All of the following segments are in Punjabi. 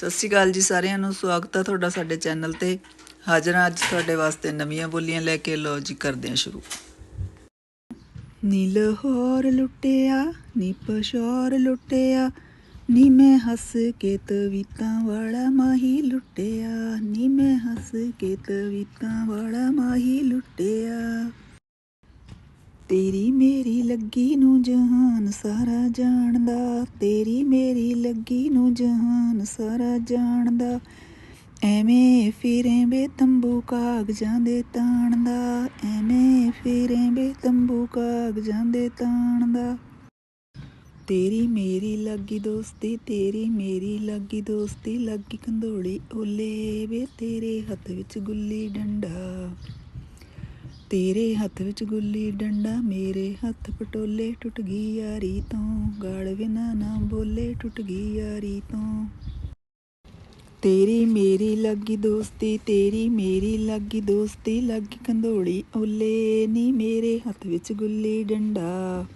ਸਤਿ ਸ਼੍ਰੀ ਅਕਾਲ ਜੀ ਸਾਰਿਆਂ ਨੂੰ, ਸਵਾਗਤ ਹੈ ਤੁਹਾਡਾ ਸਾਡੇ ਚੈਨਲ ਤੇ। ਹਾਜ਼ਰ ਹਾਂ ਅੱਜ ਤੁਹਾਡੇ ਵਾਸਤੇ ਨਵੀਆਂ ਬੋਲੀਆਂ ਲੈ ਕੇ। ਲੋ ਜੀ, ਕਰਦੇ ਹਾਂ ਸ਼ੁਰੂ। ਨੀਲ ਹੋਰ ਲੁੱਟਿਆ ਨੀ ਪਸ਼ੌਰ ਲੁੱਟਿਆ, ਨੀ ਮੈਂ ਹੱਸ ਕੇ ਤਵੀਤਾਂ ਵਾਲਾ ਮਾਹੀ ਲੁੱਟਿਆ, ਨੀ ਮੈਂ ਹੱਸ ਕੇ ਤਵੀਤਾਂ ਵਾਲਾ ਮਾਹੀ ਲੁੱਟਿਆ। ਤੇਰੀ ਮੇਰੀ ਲੱਗੀ ਨੂੰ ਜਹਾਨ ਸਾਰਾ ਜਾਣਦਾ, ਤੇਰੀ ਮੇਰੀ ਲੱਗੀ ਨੂੰ ਜਹਾਨ ਸਾਰਾ ਜਾਣਦਾ। ਐਵੇਂ ਫਿਰੇ ਬੇ ਤੰਬੂ ਕਾਗਜ਼ਾਂ ਦੇ ਤਾਣਦਾ, ਐਵੇਂ ਫਿਰੇ ਬੇ ਤੰਬੂ ਕਾਗਜ਼ਾਂ ਦੇ ਤਾਣਦਾ। ਤੇਰੀ ਮੇਰੀ ਲੱਗੀ ਦੋਸਤੀ, ਤੇਰੀ ਮੇਰੀ ਲੱਗੀ ਦੋਸਤੀ, ਲੱਗੀ ਕੰਦੋੜੀ ਓਲੇ ਵੇ ਤੇਰੇ ਹੱਥ ਵਿੱਚ ਗੁੱਲੀ ਡੰਡਾ। ਤੇਰੇ ਹੱਥ ਵਿੱਚ ਗੁੱਲੀ ਡੰਡਾ, ਮੇਰੇ ਹੱਥ ਪਟੋਲੇ ਟੁੱਟ ਗਈ ਯਾਰੀ ਤੋਂ ਗਾਲ ਬਿਨਾ ਨਾ ਬੋਲੇ ਟੁੱਟ ਗਈ ਯਾਰੀ ਤੋਂ ਤੇਰੀ ਮੇਰੀ ਲੱਗੀ ਦੋਸਤੀ, ਤੇਰੀ ਮੇਰੀ ਲੱਗੀ ਦੋਸਤੀ, ਲੱਗੀ ਕੰਦੋੜੀ ਓਲੇ ਨੀ ਮੇਰੇ ਹੱਥ ਵਿੱਚ ਗੁੱਲੀ ਡੰਡਾ।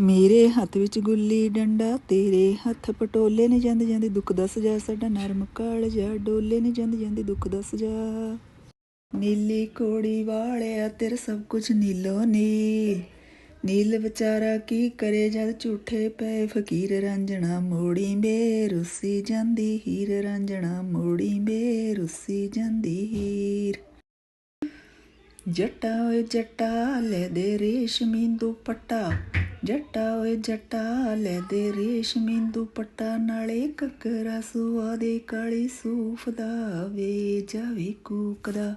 ਮੇਰੇ ਹੱਥ ਵਿੱਚ ਗੁੱਲੀ ਡੰਡਾ, ਤੇਰੇ ਹੱਥ ਪਟੋਲੇ ਨੇ ਜਾਂਦੇ ਜਾਂਦੇ ਦੁੱਖ ਦੱਸ ਜਾ ਸਾਡਾ ਨਰਮ ਕਾਲ ਜਾ ਡੋਲੇ ਨੇ ਜਾਂਦੇ ਜਾਂਦੇ ਦੁੱਖ ਦੱਸ ਜਾ। ਨੀਲੀ ਕੋੜੀ ਵਾਲਿਆ, ਤੇਰਾ ਸਭ ਕੁਝ ਨੀਲੋ ਨੀਲ ਨੀਲ ਵਿਚਾਰਾ ਕੀ ਕਰੇ ਜਦ ਝੂਠੇ ਪਏ? ਫਕੀਰ ਰਾਂਝਣਾ ਮੋੜੀ ਬੇ ਰੁੱਸੀ ਜਾਂਦੀ ਹੀਰ, ਰਾਂਝਣਾ ਮੋੜੀ ਬੇ ਰੁੱਸੀ ਜਾਂਦੀ ਹੀਰ। ਜੱਟਾ ਓਏ ਜੱਟਾ, ਲੈ ਦੇ ਰੇਸ਼ਮੀ ਦੁਪੱਟਾ। ਜੱਟਾ ਓਏ ਜੱਟਾ, ਲੈ ਦੇ ਰੇਸ਼ਮੀ ਦੁਪੱਟਾ। ਨਾਲੇ ਕੱਕਰਾ ਸੁਆ ਦੇ ਕਾਲੀ ਸੂਫ ਦਾ, ਵੇ ਜਾਵੇ ਕੂਕਦਾ।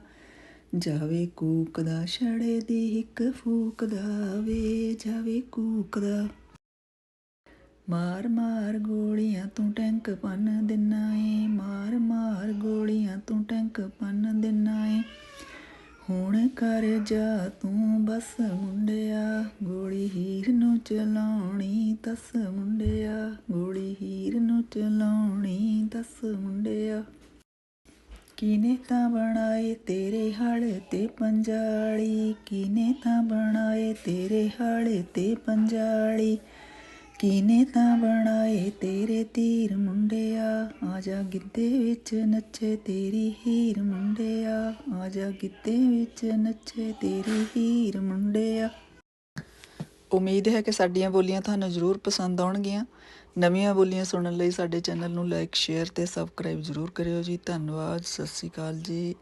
ਜਾਵੇ ਕੂਕਦਾ, ਛੜੇ ਦੀ ਇੱਕ ਫੂਕਦਾ ਵੇ ਜਾਵੇ ਕੂਕਦਾ। ਮਾਰ ਮਾਰ ਗੋਲੀਆਂ ਤੂੰ ਟੈਂਕ ਪੰਨ ਦਿਨਾ ਏ, ਮਾਰ ਮਾਰ ਗੋਲੀਆਂ ਤੂੰ ਟੈਂਕ ਪੰਨ ਦਿਨਾ ਏ। ਹੁਣ ਕਰ ਜਾ ਤੂੰ ਬਸ ਮੁੰਡਿਆ, ਗੋਲੀ ਹੀਰ ਨੂੰ ਚਲਾਉਣੀ ਦੱਸ ਮੁੰਡਿਆ, ਗੋਲੀ ਹੀਰ ਨੂੰ ਚਲਾਉਣੀ ਦੱਸ ਮੁੰਡਿਆ। ਕਿਨੇ ਤਾਂ ਬਣਾਏ ਤੇਰੇ ਹਲ ਤੇ ਪੰਜਾਲੀ? ਕਿਨੇ ਤਾਂ ਬਣਾਏ ਤੇਰੇ ਹਲ ਤੇ ਪੰਜਾਲੀ? ਕਿਨੇ ਤਾਂ ਬਣਾਏ ਤੇਰੇ ਤੀਰ ਮੁੰਡਿਆ? ਆ ਜਾ ਗਿੱਧੇ ਵਿੱਚ ਨੱਚੇ ਤੇਰੀ ਹੀਰ ਮੁੰਡਿਆ। ਆ ਜਾ ਗਿੱਧੇ ਵਿੱਚ ਨੱਚੇ ਤੇਰੀ ਹੀਰ ਮੁੰਡਿਆ। ਉਮੀਦ ਹੈ ਕਿ ਸਾਡੀਆਂ ਬੋਲੀਆਂ ਤੁਹਾਨੂੰ ਜ਼ਰੂਰ ਪਸੰਦ ਆਉਣਗੀਆਂ। ਨਵੀਆਂ ਬੋਲੀਆਂ ਸੁਣਨ ਲਈ ਸਾਡੇ ਚੈਨਲ ਨੂੰ ਲਾਈਕ ਸ਼ੇਅਰ ਤੇ ਸਬਸਕ੍ਰਾਈਬ ਜ਼ਰੂਰ ਕਰਿਓ ਜੀ। ਧੰਨਵਾਦ, ਸਤਿ ਸ਼੍ਰੀ ਅਕਾਲ ਜੀ।